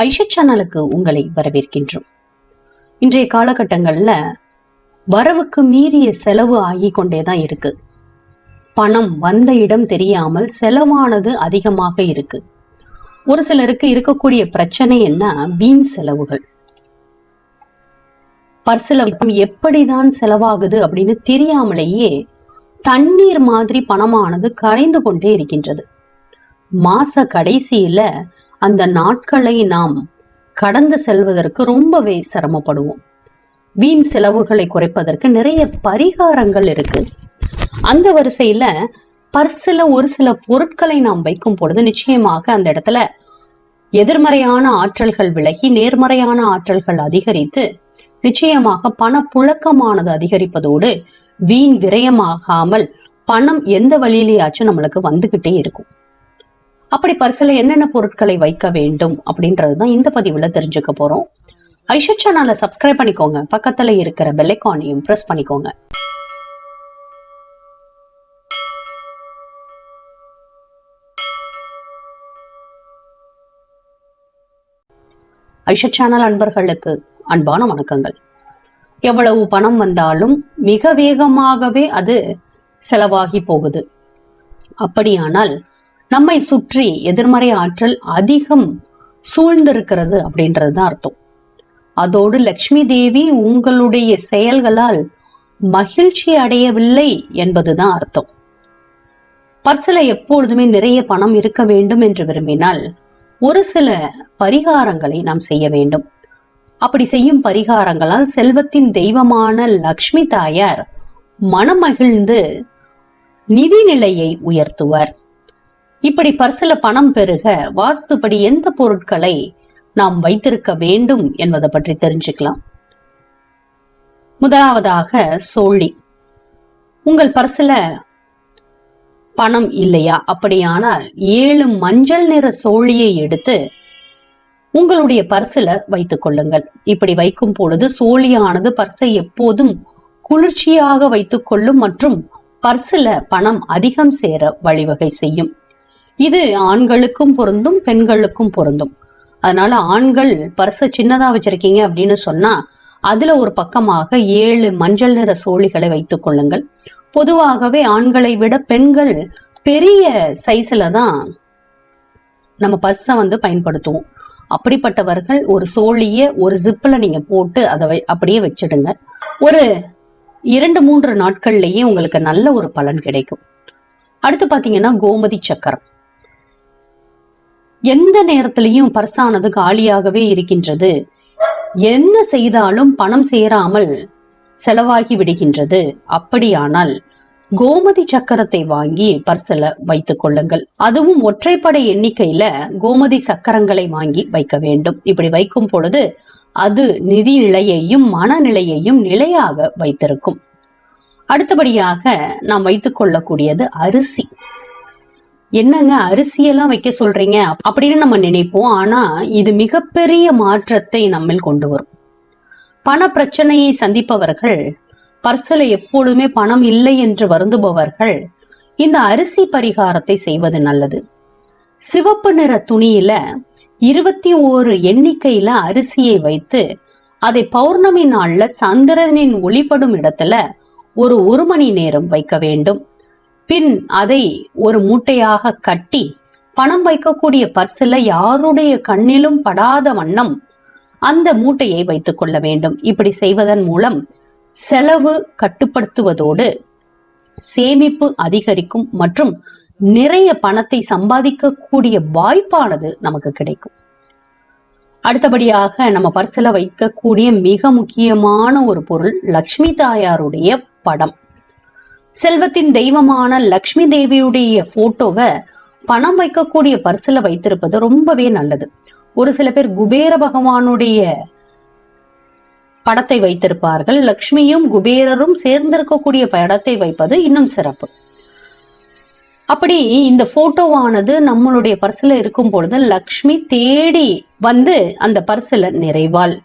ஐஷா சேனலுக்கு உங்களை வரவேற்கின்றோம். இன்றைய காலகட்டங்கள்ல வரவுக்கு மீறிய செலவு ஆகி கொண்டேதான் இருக்கு. பணம் வந்த இடம் தெரியாமல் செலவானது அதிகமாக இருக்கு. ஒரு சிலருக்கு இருக்கக்கூடிய பிரச்சனை என்ன? வீண் செலவுகள். பர்சில எப்படிதான் செலவாகுது அப்படின்னு தெரியாமலேயே தண்ணீர் மாதிரி பணமானது கரைந்து கொண்டே இருக்கின்றது. மாச கடைசியில அந்த நாட்களை நாம் கடந்து செல்வதற்கு ரொம்பவே சிரமப்படுவோம். வீண் செலவுகளை குறைப்பதற்கு நிறைய பரிகாரங்கள் இருக்கு. அந்த வரிசையில பர்சில் ஒரு சில பொருட்களை நாம் வைக்கும் பொழுது நிச்சயமாக அந்த இடத்துல எதிர்மறையான ஆற்றல்கள் விலகி நேர்மறையான ஆற்றல்கள் அதிகரித்து நிச்சயமாக பணப்புழக்கமானது அதிகரிப்பதோடு வீண் விரயமாகாமல் பணம் எந்த வழியிலேயாச்சும் நம்மளுக்கு வந்துகிட்டே இருக்கும். அப்படி பரிசுல என்னென்ன பொருட்களை வைக்க வேண்டும் அப்படின்றது தான் இந்த பதிவுல தெரிஞ்சுக்க போறோம். ஐஷா சேனலை சப்ஸ்கிரைப் பண்ணிக்கோங்க. பக்கத்துல இருக்கிற பெல்லைக்கானையும் ப்ரெஸ் பண்ணிக்கோங்க. ஐஷா சேனல் அன்பர்களுக்கு அன்பான வணக்கங்கள். எவ்வளவு பணம் வந்தாலும் மிக வேகமாகவே அது செலவாகி போகுது. அப்படியானால் நம்மை சுற்றி எதிர்மறை ஆற்றல் அதிகம் சூழ்ந்திருக்கிறது அப்படின்றது தான் அர்த்தம். அதோடு லக்ஷ்மி தேவி உங்களுடைய செயல்களால் மகிழ்ச்சி அடையவில்லை என்பதுதான் அர்த்தம். பர்சில எப்பொழுதுமே நிறைய பணம் இருக்க வேண்டும் என்று விரும்பினால் ஒரு சில பரிகாரங்களை நாம் செய்ய வேண்டும். அப்படி செய்யும் பரிகாரங்களால் செல்வத்தின் தெய்வமான லக்ஷ்மி தாயார் மனமகிழ்ந்து நிதி நிலையை உயர்த்துவர். இப்படி பர்சில பணம் பெருக வாஸ்துபடி எந்த பொருட்களை நாம் வைத்திருக்க வேண்டும் என்பதை பற்றி தெரிஞ்சுக்கலாம். முதலாவதாக சோழி. உங்கள் பர்சில பணம் இல்லையா? அப்படியானால் ஏழு மஞ்சள் நிற சோழியை எடுத்து உங்களுடைய பர்சில வைத்துக் கொள்ளுங்கள். இப்படி வைக்கும் பொழுது சோழியானது பர்சை எப்போதும் குளிர்ச்சியாக வைத்துக் கொள்ளும் மற்றும் பர்சில பணம் அதிகம் சேர வழிவகை செய்யும். இது ஆண்களுக்கும் பொருந்தும் பெண்களுக்கும் பொருந்தும். அதனால ஆண்கள் பர்ச சின்னதா வச்சிருக்கீங்க அப்படின்னு சொன்னா அதுல ஒரு பக்கமாக ஏழு மஞ்சள் நிற சோழிகளை வைத்துக் கொள்ளுங்கள். பொதுவாகவே ஆண்களை விட பெண்கள் பெரிய சைஸ்ல தான் நம்ம பர்ஸை வந்து பயன்படுத்துவோம். அப்படிப்பட்டவர்கள் ஒரு சோழிய ஒரு ஜிப்பில் நீங்க போட்டு அதை அப்படியே வச்சிடுங்க. ஒரு இரண்டு மூன்று நாட்கள்லயே உங்களுக்கு நல்ல ஒரு பலன் கிடைக்கும். அடுத்து பாத்தீங்கன்னா கோமதி சக்கரம். எந்த நேரத்திலையும் பர்சானது காலியாகவே இருக்கின்றது? என்ன செய்தாலும் பணம் சேராமல் செலவாகி விடுகின்றது. அப்படியானால் கோமதி சக்கரத்தை வாங்கி பர்சல வைத்துக் கொள்ளுங்கள். அதுவும் ஒற்றைப்படை எண்ணிக்கையில கோமதி சக்கரங்களை வாங்கி வைக்க வேண்டும். இப்படி வைக்கும் பொழுது அது நிதி நிலையையும் மனநிலையையும் நிலையாக வைத்திருக்கும். அடுத்தபடியாக நாம் வைத்துக் கொள்ளக்கூடியது அரிசி. என்னங்க அரிசியெல்லாம் வைக்க சொல்றீங்க? அப்படின்னு நம்ம நினைப்போம். ஆனா இது மிகப்பெரிய மாற்றத்தை நம்மில் கொண்டு வரும். பண பிரச்சனையை சந்திப்பவர்கள் பர்சல எப்பொழுதுமே பணம் இல்லை என்று வருந்துபவர்கள் இந்த அரிசி பரிகாரத்தை செய்வது நல்லது. சிவப்பு நிற துணியில இருபத்தி ஓரு எண்ணிக்கையில அரிசியை வைத்து அதை பௌர்ணமி நாள்ல சந்திரனின் ஒளிப்படும் இடத்துல ஒரு ஒரு மணி நேரம் வைக்க வேண்டும். பின் அதை ஒரு மூட்டையாக கட்டி பணம் வைக்கக்கூடிய பர்சில யாருடைய கண்ணிலும் படாத வண்ணம் அந்த மூட்டையை வைத்துக் கொள்ள வேண்டும். இப்படி செய்வதன் மூலம் செலவு கட்டுப்படுத்துவதோடு சேமிப்பு அதிகரிக்கும் மற்றும் நிறைய பணத்தை சம்பாதிக்கக்கூடிய வாய்ப்பானது நமக்கு கிடைக்கும். அடுத்தபடியாக நம்ம பர்சில வைக்கக்கூடிய மிக முக்கியமான ஒரு பொருள் லக்ஷ்மி தாயாருடைய படம். செல்வத்தின் தெய்வமான லக்ஷ்மி தேவியுடைய போட்டோவை பணம் வைக்கக்கூடிய பர்சில வைத்திருப்பது ரொம்பவே நல்லது. ஒரு சில பேர் குபேர பகவானுடைய படத்தை வைத்திருப்பார்கள். லக்ஷ்மியும் குபேரரும் சேர்ந்திருக்கக்கூடிய படத்தை வைப்பது இன்னும் சிறப்பு. அப்படி இந்த போட்டோவானது நம்மளுடைய பர்சில் இருக்கும் பொழுது லக்ஷ்மி தேடி வந்து அந்த பர்சில் நிறைவாள்.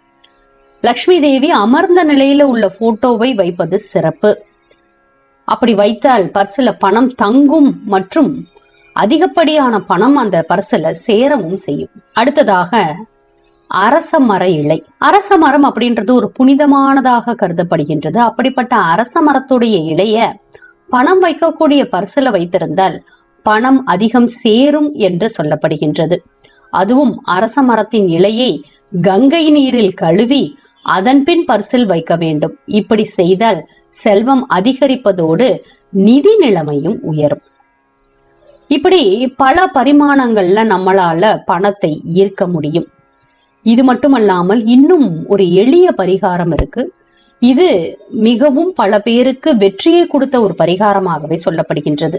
லக்ஷ்மி தேவி அமர்ந்த நிலையில உள்ள போட்டோவை வைப்பது சிறப்பு. அப்படி வைத்தால் பர்சில் பணம் தங்கும் மற்றும் அதிகப்படியான பணம் அந்த பர்சல சேரவும் செய்யும். அடுத்ததாக அரச மர இலை. அரச மரம் அப்படின்றது ஒரு புனிதமானதாக கருதப்படுகின்றது. அப்படிப்பட்ட அரச மரத்துடைய இலைய பணம் வைக்கக்கூடிய பர்சில வைத்திருந்தால் பணம் அதிகம் சேரும் என்று சொல்லப்படுகின்றது. அதுவும் அரச மரத்தின் இலையை கங்கை நீரில் கழுவி அதன் பின் பர்சில் வைக்க வேண்டும். இப்படி செய்தால் செல்வம் அதிகரிப்பதோடு நிதி நிலைமையும் உயரும். இப்படி பல பரிமாணங்கள்ல நம்மளால பணத்தை ஈர்க்க முடியும். இது மட்டுமல்லாமல் இன்னும் ஒரு எளிய பரிகாரம் இருக்கு. இது மிகவும் பல பேருக்கு வெற்றியை கொடுத்த ஒரு பரிகாரமாகவே சொல்லப்படுகின்றது.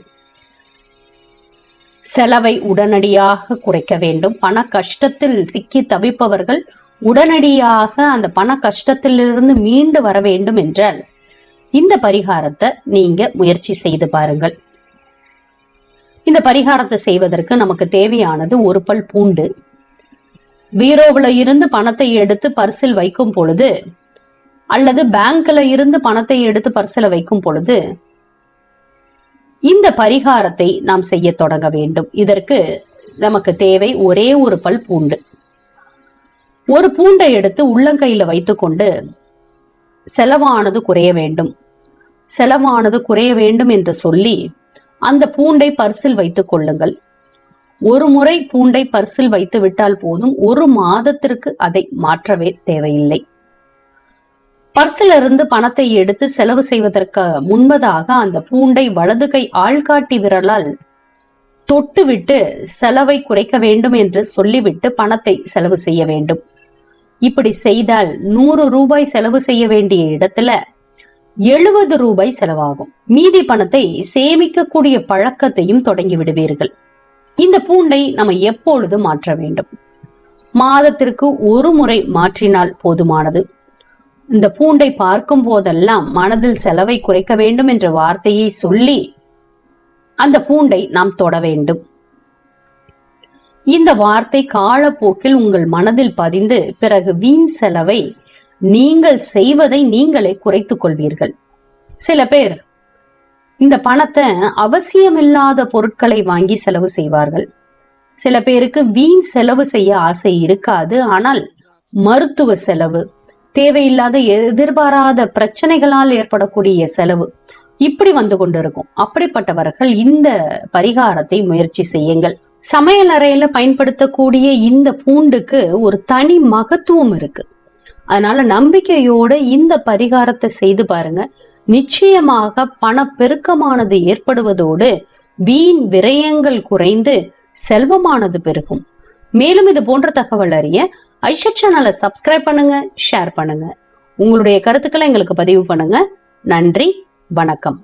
செலவை உடனடியாக குறைக்க வேண்டும். பண கஷ்டத்தில் சிக்கி தவிப்பவர்கள் உடனடியாக அந்த பண கஷ்டத்திலிருந்து மீண்டு வர வேண்டும் என்றால் இந்த பரிகாரத்தை நீங்க முயற்சி செய்து பாருங்கள். இந்த பரிகாரத்தை செய்வதற்கு நமக்கு தேவையானது ஒரு பல் பூண்டு. பீரோவுல இருந்து பணத்தை எடுத்து பர்சில் வைக்கும் பொழுது அல்லது பேங்க்ல இருந்து பணத்தை எடுத்து பர்சில வைக்கும் பொழுது இந்த பரிகாரத்தை நாம் செய்ய தொடங்க வேண்டும். இதற்கு நமக்கு தேவை ஒரே ஒரு பல் பூண்டு. ஒரு பூண்டை எடுத்து உள்ளங்கையில வைத்துக்கொண்டு செலவானது குறைய வேண்டும். செலவானது குறைய வேண்டும் என்று சொல்லி அந்த பூண்டை பர்சில் வைத்துக் கொள்ளுங்கள். ஒரு முறை பூண்டை பர்சில் வைத்து விட்டால் போதும். ஒரு மாதத்திற்கு அதை மாற்றவே தேவையில்லை. பர்சில் இருந்து பணத்தை எடுத்து செலவு செய்வதற்கு முன்பதாக அந்த பூண்டை வலது கை ஆள்காட்டி விரலால் தொட்டுவிட்டு செலவை குறைக்க வேண்டும் என்று சொல்லிவிட்டு பணத்தை செலவு செய்ய வேண்டும். இப்படி செய்தால் நூறு ரூபாய் செலவு செய்ய வேண்டிய இடத்துல எழுபது ரூபாய் செலவாகும். மீதி பணத்தை சேமிக்கக்கூடிய பழக்கத்தையும் தொடங்கி விடுவீர்கள். இந்த பூண்டை நம்ம எப்பொழுது மாற்ற வேண்டும்? மாதத்திற்கு ஒரு முறை மாற்றினால் போதுமானது. இந்த பூண்டை பார்க்கும் போதெல்லாம் மனதில் செலவை குறைக்க வேண்டும் என்ற வார்த்தையை சொல்லி அந்த பூண்டை நாம் தொட வேண்டும். இந்த வார்த்தை காலப்போக்கில் உங்கள் மனதில் பதிந்து பிறகு வீண் செலவை நீங்கள் செய்வதை நீங்களே குறைத்துக் கொள்வீர்கள். சில பேர் இந்த பணத்தை அவசியமில்லாத பொருட்களை வாங்கி செலவு செய்வார்கள். சில பேருக்கு வீண் செலவு செய்ய ஆசை இருக்காது ஆனால் மருத்துவ செலவு தேவையில்லாத எதிர்பாராத பிரச்சனைகளால் ஏற்படக்கூடிய செலவு இப்படி வந்து கொண்டிருக்கும். அப்படிப்பட்டவர்கள் இந்த பரிகாரத்தை முயற்சி செய்யுங்கள். சமையல் அறையில பயன்படுத்தக்கூடிய இந்த பூண்டுக்கு ஒரு தனி மகத்துவம் இருக்கு. அதனால நம்பிக்கையோட இந்த பரிகாரத்தை செய்து பாருங்க. நிச்சயமாக பண பெருக்கமானது ஏற்படுவதோடு வீண் விரயங்கள் குறைந்து செல்வமானது பெருகும். மேலும் இது போன்ற தகவல் அறிய ஐஷா சேனலை சப்ஸ்கிரைப் பண்ணுங்க ஷேர் பண்ணுங்க. உங்களுடைய கருத்துக்களை எங்களுக்கு பதிவு பண்ணுங்க. நன்றி வணக்கம்.